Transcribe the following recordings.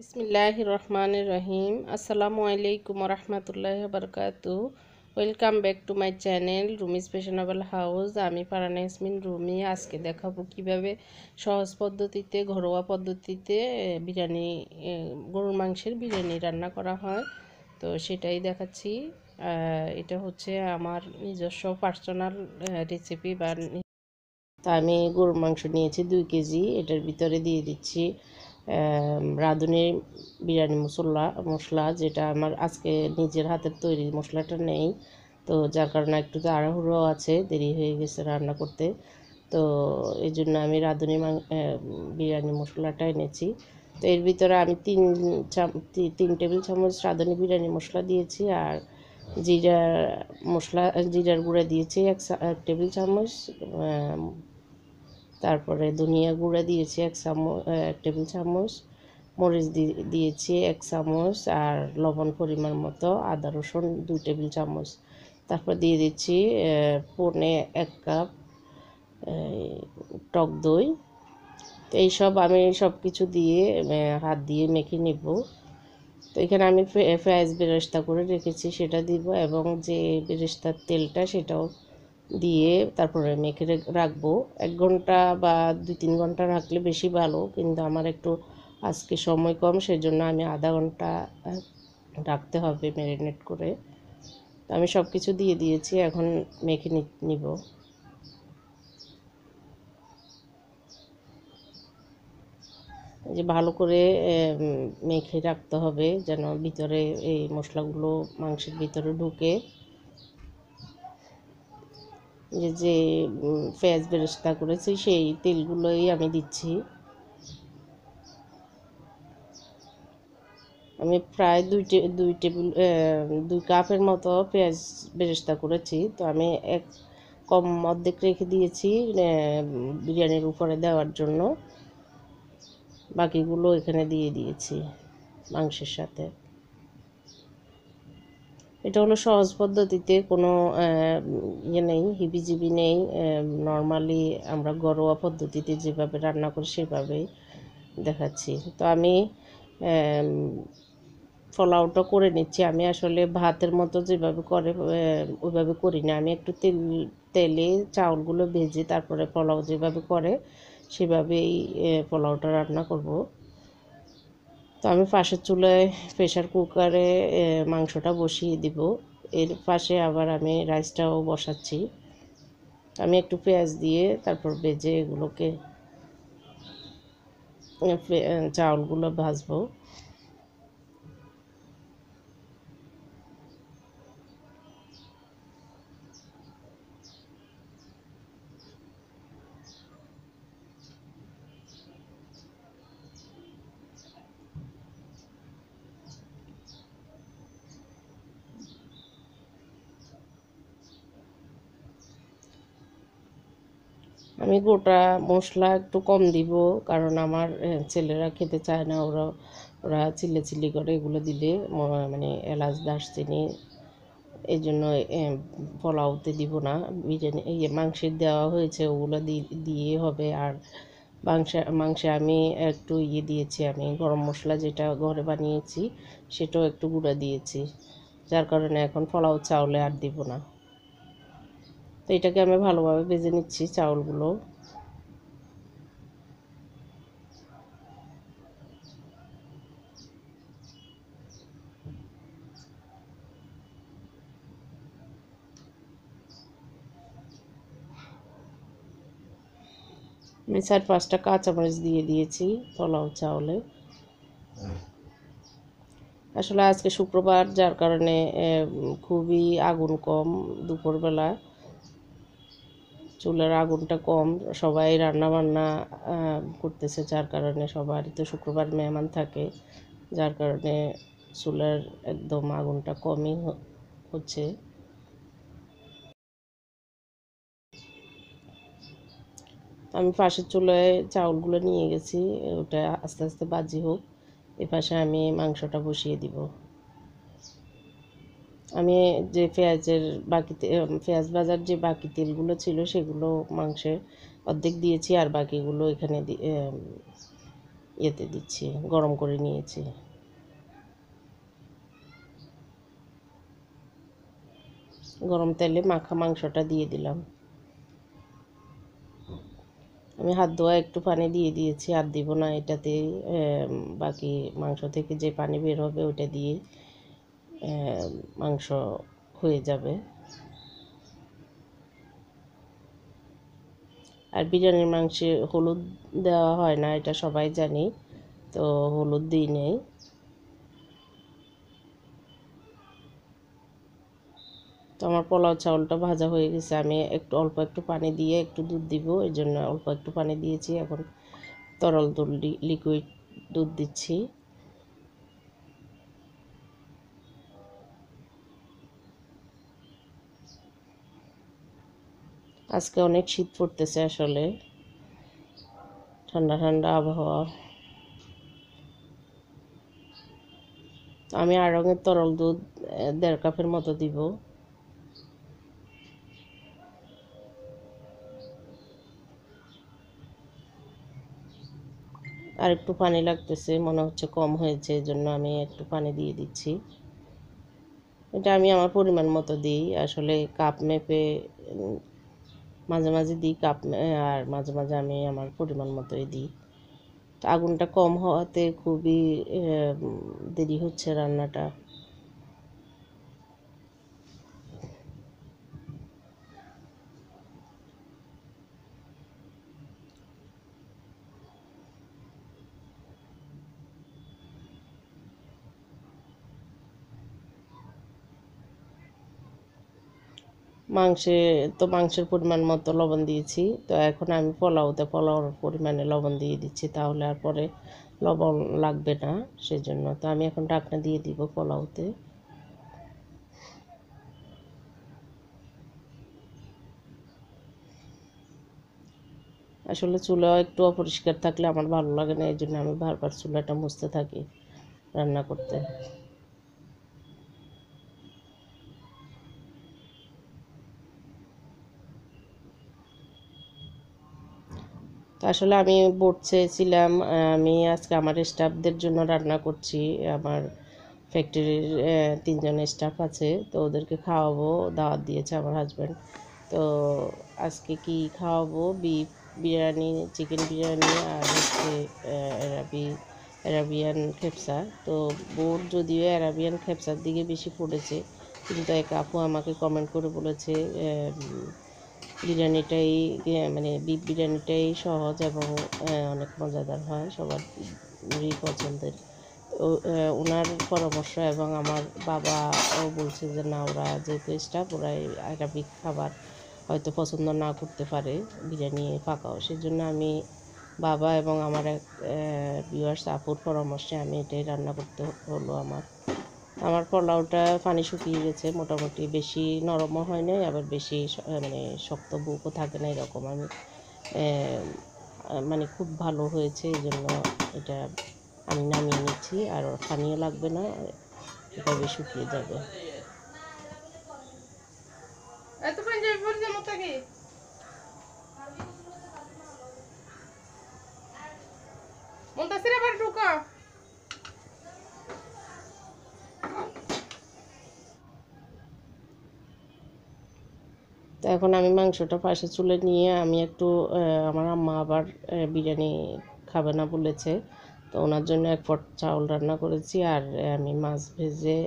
বিসমিল্লাহ রহমান রহিম। আসসালামু আলাইকুম রহমতুল্লাহ বরকাতু welcome back to my channel Rumi's fashionable house আমি পারানা ইসমিন রুমি। আজকে দেখাবো কীভাবে সহজ পদ্ধতিতে, ঘরোয়া পদ্ধতিতে বিরিয়ানি গরুর মাংসের বিরিয়ানি রান্না করা হয়। তো সেটাই দেখাচ্ছি। এটা হচ্ছে আমার নিজস্ব পার্সোনাল রেসিপি বা তা আমি গরুর মাংস নিয়েছি দুই কেজি। এটার ভিতরে দিয়ে দিচ্ছি রাঁধুনি, বিরিয়ানি মশলা মশলা যেটা আমার আজকে নিজের হাতের তৈরি মশলাটা নেই। তো যার কারণে একটু তাড়াহুড়ো আছে, দেরি হয়ে গেছে রান্না করতে। তো এই জন্য আমি রাঁধুনি বিরিয়ানি মশলাটা এনেছি। তো এর ভিতরে আমি তিন তিন টেবিল চামচ রাঁধুনি বিরিয়ানি মশলা দিয়েছি আর জিরা মশলা, জিরার গুঁড়া দিয়েছি, এক টেবিল চামচ তারপরে ধনিয়া গুঁড়া দিয়েছি, এক চামচ এক টেবিল চামচ, মরিচ দিয়েছি এক চামচ, আর লবণ পরিমাণ মতো আদা রসুন দুই টেবিল চামচ। তারপর দিয়ে দিচ্ছি পনে এক কাপ টক দই। তো এইসব আমি সব কিছু দিয়ে হাত দিয়ে মেখে নিব। তো এখানে আমি পেঁয়াজ বেরেস্তা করে রেখেছি, সেটা দিব এবং যে বেরেস্তার তেলটা সেটাও দিয়ে তারপরে মেখে রাখব। এক ঘণ্টা বা দুই তিন ঘণ্টা রাখলে বেশি ভালো, কিন্তু আমার একটু আজকে সময় কম, সেজন্য আমি আধা ঘণ্টা রাখতে হবে ম্যারিনেট করে। আমি সব কিছু দিয়ে দিয়েছি, এখন মেখে নিব। যে ভালো করে মেখে রাখতে হবে, যেন ভিতরে এই মশলাগুলো মাংসের ভিতরে ঢুকে। যে যে পেঁয়াজ বেরেস্তা করেছি, সেই তেলগুলোই আমি দিচ্ছি। আমি প্রায় দুই দুই টেবিল দুই কাপের মতো পেঁয়াজ বেরেস্তা করেছি। তো আমি এক কম অর্ধেক রেখে দিয়েছি বিরিয়ানির উপরে দেওয়ার জন্য। বাকিগুলো এখানে দিয়ে দিয়েছি মাংসের সাথে। এটা হলো সহজ পদ্ধতিতে কোনো ইয়ে নেই, হিবিজিবি নেই নর্মালি আমরা ঘরোয়া পদ্ধতিতে যেভাবে রান্না করি সেভাবেই দেখাচ্ছি। তো আমি ফলাওটা করে নিচ্ছি। আমি আসলে ভাতের মতো যেভাবে করে ওইভাবে করি না। আমি একটু তেল, তেলে চাউলগুলো ভেজে তারপরে পোলাও যেভাবে করে সেভাবেই পোলাওটা রান্না করব। তো আমি পাশের চুলায় প্রেশার কুকারে মাংসটা বসিয়ে দিব। এর পাশে আবার আমি রাইসটাও বসাচ্ছি। আমি একটু পেঁয়াজ দিয়ে তারপর ভেজে এগুলোকে চাউলগুলো ভাজবো। আমি গোটা মশলা একটু কম দিব, কারণ আমার ছেলেরা খেতে চায় না। ওরা ওরা চিল্লে চিল্লি করে এগুলো দিলে মানে এলাচ, দারচিনি, এই জন্য পোলাওতে দিব না। বিরিয়ানি ইয়ে মাংসের দেওয়া হয়েছে, ওগুলো দিয়ে হবে। আর মাংসে মাংসে আমি একটু ইয়ে দিয়েছি, আমি গরম মশলা যেটা ঘরে বানিয়েছি, সেটাও একটু গুঁড়া দিয়েছি। যার কারণে এখন পোলাও, চাউলে আর দিব না। তো এটাকে আমি ভালোভাবে ভেজে নিচ্ছি চাউলগুলো। আমি চার পাঁচটা কাঁচামরিচ দিয়ে দিয়েছি পোলাও চাউলে। আসলে আজকে শুক্রবার, যার কারণে খুবই আগুন কম দুপুরবেলা। চুলার আগুনটা কম, সবাই রান্না বান্না করতেছে যার কারণে সবারই তো শুক্রবার মেহমান থাকে, যার কারণে চুলার একদম আগুনটা কমই হচ্ছে। আমি পাশের চুলায় চাউলগুলো নিয়ে গেছি, ওটা আস্তে আস্তে বাজি হোক এ পাশে আমি মাংসটা বসিয়ে দিব। আমি যে পেঁয়াজের বাকি পেঁয়াজ বাজার যে বাকি তেলগুলো ছিল সেগুলো মাংসে অর্ধেক দিয়েছি আর বাকিগুলো এখানে ইয়েতে দিচ্ছি, গরম করে নিয়েছি। গরম তেলে মাখা মাংসটা দিয়ে দিলাম। আমি হাত ধোয়া একটু পানি দিয়ে দিয়েছি, আর দিব না এটাতে বাকি মাংস থেকে যে পানি বের হবে ওটা দিয়ে মাংস হয়ে যাবে। আর বিরিয়ানির মাংসে হলুদ দেওয়া হয় না, এটা সবাই জানি, তো হলুদ দিই নেই। তো আমার পোলাও চাউলটা ভাজা হয়ে গেছে, আমি একটু অল্প একটু পানি দিয়ে একটু দুধ দিব, এই জন্য অল্প একটু পানি দিয়েছি, এখন তরল দুধ লিকুইড দুধ দিচ্ছি। আজকে অনেক শীত পড়তেছে আসলে। ঠান্ডা ঠান্ডা আবহাওয়া। আমি আড়ঙের তরল দুধ দেড় কাপের মতো দিব। আর একটু পানি লাগতেছে, মনে হচ্ছে কম হয়েছে এই জন্য আমি একটু পানি দিয়ে দিচ্ছি। এটা আমি আমার পরিমাণ মতো দিই। আসলে কাপ মেপে মাঝে মাঝে দিই কাপ আর মাঝে মাঝে আমি আমার পরিমাণ মতোই দিই। আগুনটা কম হওয়াতে খুবই দেরি হচ্ছে রান্নাটা। মাংসে, তো মাংসের পরিমাণ মতো লবণ দিয়েছি। তো এখন আমি পোলাওতে পোলাওর পরিমাণে লবণ দিয়ে দিচ্ছি, তাহলে আর পরে লবণ লাগবে না, সেজন্য। তো আমি এখন ডাকনা দিয়ে দিব পোলাওতে। আসলে চুলা একটু অপরিষ্কার থাকলে আমার ভালো লাগে না, এই জন্য আমি বারবার চুলাটা মুছতে থাকি রান্না করতে। আসলে আমি বোর্ড চেয়েছিলাম, আমি আজকে আমার স্টাফদের জন্য রান্না করছি, আমার ফ্যাক্টরির তিনজন স্টাফ আছে, তো ওদেরকে খাওয়াবো, দাওয়াত দিয়েছে আমার হাজব্যান্ড তো আজকে কি খাওয়াবো? বিফ বিরিয়ানি চিকেন বিরিয়ানি আর হচ্ছে অ্যারাবি অ্যারাবিয়ান খেপসা তো বোর্ড যদিও অ্যারাবিয়ান খেপসার দিকে বেশি পড়েছে কিন্তু এক আপু আমাকে কমেন্ট করে বলেছে বিরিয়ানিটাই মানে বিফ বিরিয়ানিটাই সহজ এবং অনেক মজাদার হয় সবারই পছন্দের। ওনার পরামর্শ এবং আমার বাবাও বলছে যে, না, ওরা যেহেতু স্টাফ ওরা আরবিক খাবার হয়তো পছন্দ না করতে পারে বিরিয়ানি ফাঁকাও সেই জন্য আমি বাবা এবং আমার এক বিয়ার্স আপুর পরামর্শে আমি এটাই রান্না করতে হলো আমার। আমার পোলাওটা পানি শুকিয়ে গেছে, মোটামুটি। বেশি নরমও হয় নাই, আবার বেশি মানে শক্ত বুকও থাকে না এরকম। আমি মানে খুব ভালো হয়েছে, এই জন্য এটা আমি নামিয়ে নিচ্ছি। আর পানিও লাগবে না, এভাবে শুকিয়ে যাবে মন্তাসির আবার ঢুকা তো এখন আমি মাংসটা পাশে চুলে নিয়ে আমি একটু আমার আম্মা আবার বিরিয়ানি খাবে না বলেছে। তো ওনার জন্য এক পট চাউল রান্না করেছি আর আমি মাছ ভেজে,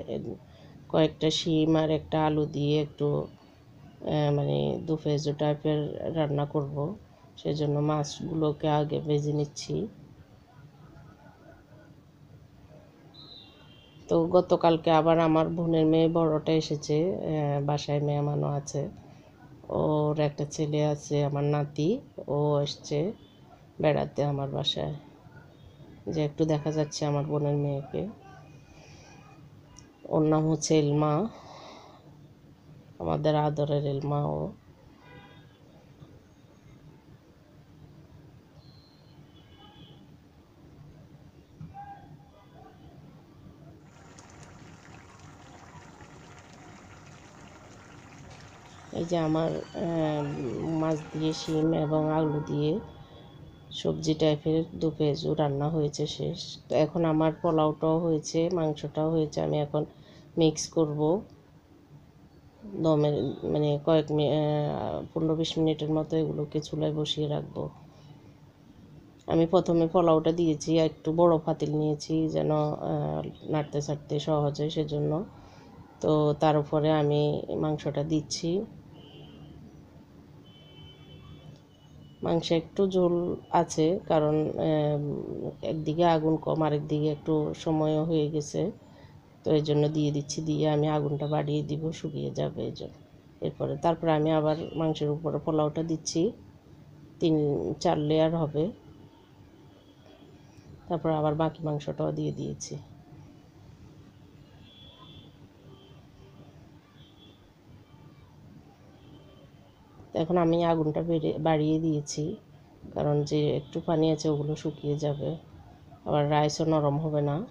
কয়েকটা শিম আর একটা আলু দিয়ে একটু মানে দু ফেজো টাইপের রান্না করব। সেজন্য মাছগুলোকে আগে ভেজে নিচ্ছি। তো গতকালকে আবার আমার বোনের মেয়ে বড়টা এসেছে বাসায় মেহমানও আছে। ওর একটা ছেলে আছে, আমার নাতি। ও এসছে বেড়াতে আমার বাসায়। যে একটু দেখা যাচ্ছে আমার বোনের মেয়েকে। ওর নাম হচ্ছে এলমা। আমাদের আদরের এলমা ও। এই যে আমার মাছ দিয়ে শিম এবং আলু দিয়ে সবজি টাইপের দু পেঁয়াজু রান্না হয়েছে শেষ। তো এখন আমার পোলাওটাও হয়েছে, মাংসটাও হয়েছে, আমি এখন মিক্স করব। দমের মানে কয়েক পনেরো বিশ মিনিটের মতো এগুলোকে চুলায় বসিয়ে রাখব। আমি প্রথমে পোলাওটা দিয়েছি একটু বড় পাতিল নিয়েছি যেন নাড়তে ছাড়তে সহজ হয় সেজন্য। তো তার উপরে আমি মাংসটা দিচ্ছি। মাংসে একটু ঝোল আছে, কারণ একদিকে আগুন কম, আরেকদিকে একটু সময়ও হয়ে গেছে। তো এই জন্য দিয়ে দিচ্ছি, দিয়ে আমি আগুনটা বাড়িয়ে দিব, শুকিয়ে যাবে এই জন্য। এরপরে, তারপরে আমি আবার মাংসের উপরে পোলাওটা দিচ্ছি। তিন, চার লেয়ার হবে। তারপর আবার বাকি মাংসটাও দিয়ে দিয়েছি। এখন আমি আগুনটা বেড়ে, বাড়িয়ে দিয়েছি। কারণ যে একটু পানি আছে ওগুলো শুকিয়ে যাবে। আবার রাইসও নরম হবে না।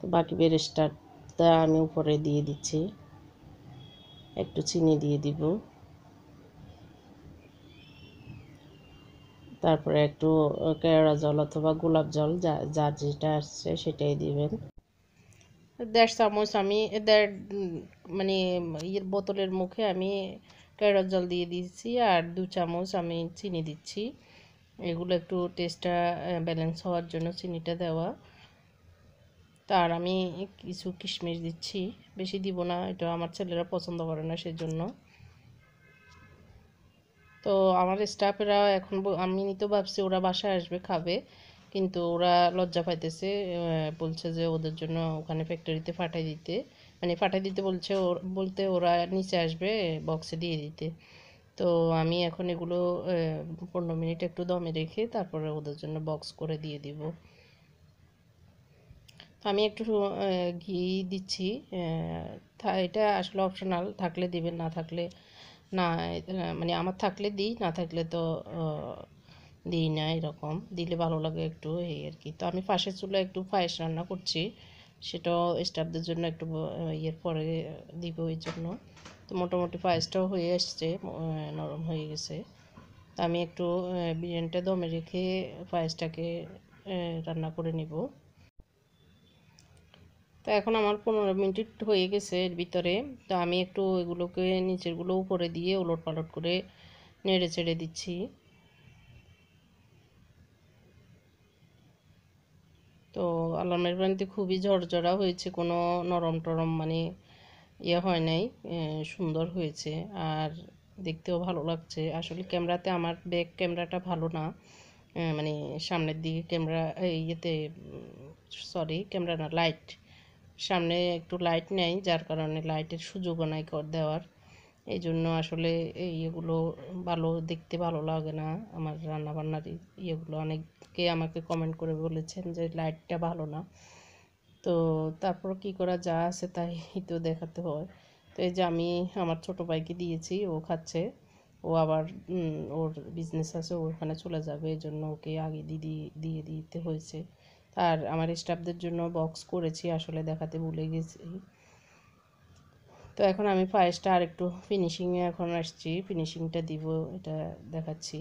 তো বাকি বেরেস্টারটা আমি উপরে দিয়ে দিচ্ছি। একটু চিনি দিয়ে দিব। তারপরে একটু কেওড়া জল অথবা গোলাপ জল যা যার যেটা আসছে সেটাই দিবেন। দেড় চামচ আমি দেড় মানে ইয়ের বোতলের মুখে আমি কেওড়ার জল দিয়ে দিচ্ছি আর দু চামচ আমি চিনি দিচ্ছি। এগুলো একটু টেস্টটা ব্যালেন্স হওয়ার জন্য চিনিটা দেওয়া। তার আমি কিছু কিশমিশ দিচ্ছি। বেশি দিব না, এটা আমার ছেলেরা পছন্দ করে না সেজন্য। তো আমার স্টাফেরা এখন আমি তো ভাবছি ওরা বাসায় আসবে, খাবে। কিন্তু ওরা লজ্জা পাইতেছে বলছে যে ওদের জন্য ওখানে ফ্যাক্টরিতে পাঠাই দিতে। মানে পাঠাই দিতে বলছে বলতে ওরা নিচে আসবে বক্সে দিয়ে দিতে। তো আমি এখন এগুলো পনেরো মিনিট একটু দমে রেখে তারপরে ওদের জন্য বক্স করে দিয়ে দিব। আমি একটু ঘি দিচ্ছি এটা আসলে অপশনাল থাকলে দিবেন, না থাকলে না মানে আমার থাকলে দিই, না থাকলে তো দিই না এরকম, দিলে ভালো লাগে একটু এই আর কি। তো আমি পাশের চুলে একটু পায়েস রান্না করছি, সেটাও স্টাফদের জন্য একটু ইয়ের পরে দিব ওই জন্য। তো মোটামুটি পায়েসটাও হয়ে আসছে নরম হয়ে গেছে। তো আমি একটু বিরিয়ানিটা দমে রেখে পায়েসটাকে রান্না করে নিব। তো এখন আমার পনেরো মিনিট হয়ে গেছে এর ভিতরে। তো আমি একটু এগুলোকে, নিচেরগুলো উপরে দিয়ে ওলট পালট করে নেড়ে চেড়ে দিচ্ছি। তো আল্লাহ মেহরবানিতে খুবই ঝরঝরা হয়েছে, কোনো নরম টরম মানে ইয়ে হয় নাই সুন্দর হয়েছে। আর দেখতেও ভালো লাগছে। আসলে ক্যামেরাতে আমার ব্যাক ক্যামেরাটা ভালো না মানে সামনের দিকে ক্যামেরা ইয়েতে সরি ক্যামেরা না লাইট সামনে একটু লাইট নেই, যার কারণে লাইটের সুযোগও নাই কর দেওয়ার। এই জন্য আসলে ইয়েগুলো ভালো, দেখতে ভালো লাগে না। আমার রান্নাবান্নার ইয়েগুলো অনেকে আমাকে কমেন্ট করে বলেছেন যে লাইটটা ভালো না। তো তারপর কি করা যা আছে তাই তো দেখাতে হয়। তো এই যে আমি আমার ছোটো ভাইকে দিয়েছি, ও খাচ্ছে। ও আবার ওর বিজনেস আছে ওখানে চলে যাবে। এই জন্য ওকে আগে দিদি, দিয়ে দিতে হয়েছে। আর আমার স্টাফদের জন্য বক্স করেছি, আসলে দেখাতে ভুলে গেছি। তো এখন আমি পায়েসটা আর একটু ফিনিশিংয়ে এখন আসছি। ফিনিশিংটা দিব, এটা দেখাচ্ছি।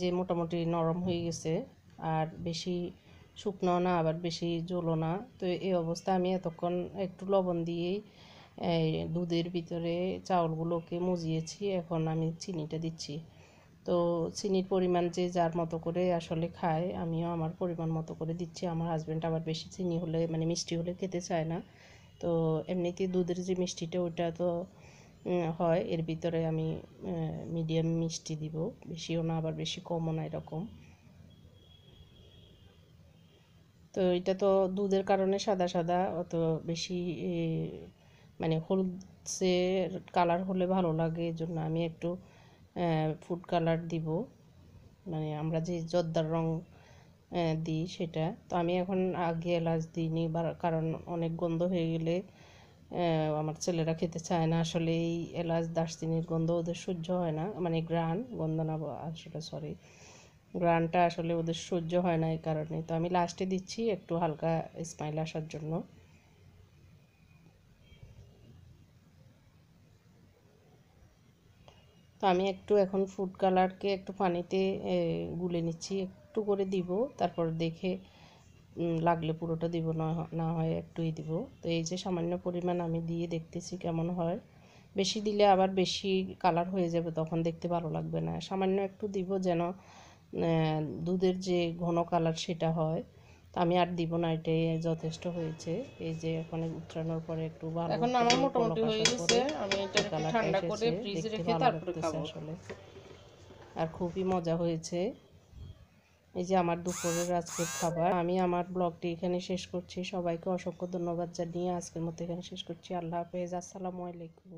যে মোটামুটি নরম হয়ে গেছে, আর বেশি শুকনো না, আবার বেশি জলো না। তো এই অবস্থা আমি এতক্ষণ একটু লবণ দিয়েই দুধের ভিতরে চাউলগুলোকে মুজিয়েছি, এখন আমি চিনিটা দিচ্ছি। তো চিনির পরিমাণ যে যার মতো করে আসলে খায়, আমিও আমার পরিমাণ মতো করে দিচ্ছি। আমার হাজব্যান্ড আবার বেশি চিনি হলে মানে মিষ্টি হলে খেতে চায় না। তো এমনিতে দুধের যে মিষ্টিটা, ওইটা তো হয়। এর ভিতরে আমি মিডিয়াম মিষ্টি দিব। বেশিও না, আবার বেশি কমও না এরকম। তো এটা তো দুধের কারণে সাদা সাদা, অত বেশি মানে হলুদে কালার হলে ভালো লাগে এই জন্য আমি একটু ফুড কালার দিব। মানে আমরা যে জর্দার রং দিই সেটা। তো আমি এখন আগে এলাচ দিইনি কারণ অনেক গন্ধ হয়ে গেলে আমার ছেলেরা খেতে চায় না। আসলে এই এলাচ দারচিনির গন্ধ ওদের সহ্য হয় না। মানে গ্রান গন্ধ না আসলে সরি গ্রানটা আসলে ওদের সহ্য হয় না এই কারণে। তো আমি লাস্টে দিচ্ছি একটু হালকা স্মাইল আসার জন্য। তো আমি একটু এখন ফুড কালারকে একটু পানিতে গুলে নিচ্ছি। একটু করে দিব, তারপর দেখে লাগলে পুরোটা দিব, না হয় একটুই দিব। তো এই যে সামান্য পরিমাণ আমি দিয়ে দেখতেছি কেমন হয়। বেশি দিলে আবার বেশি কালার হয়ে যাবে, তখন দেখতে ভালো লাগবে না। সামান্য একটু দিব যেন দুধের যে ঘন কালার সেটা হয়। তো আমি আর দিব না এটাই যথেষ্ট হয়েছে। এই যে এখন উতরানোর পরে একটু ভালো এখন আমার মোটামুটি হয়ে গেছে। আমি এটা একটু ঠান্ডা করে ফ্রিজে রেখে তারপরে খাব। আসলে। আর খুবই মজা হয়েছে। এই যে আমার দুপুরের আজকের খাবার আমি আমার ব্লগটি এখানে শেষ করছি। সবাইকে অসংখ্য ধন্যবাদ জানিয়ে আজকের মতো এখানে শেষ করছি। আল্লাহ হাফেজ আসসালামু আলাইকুম।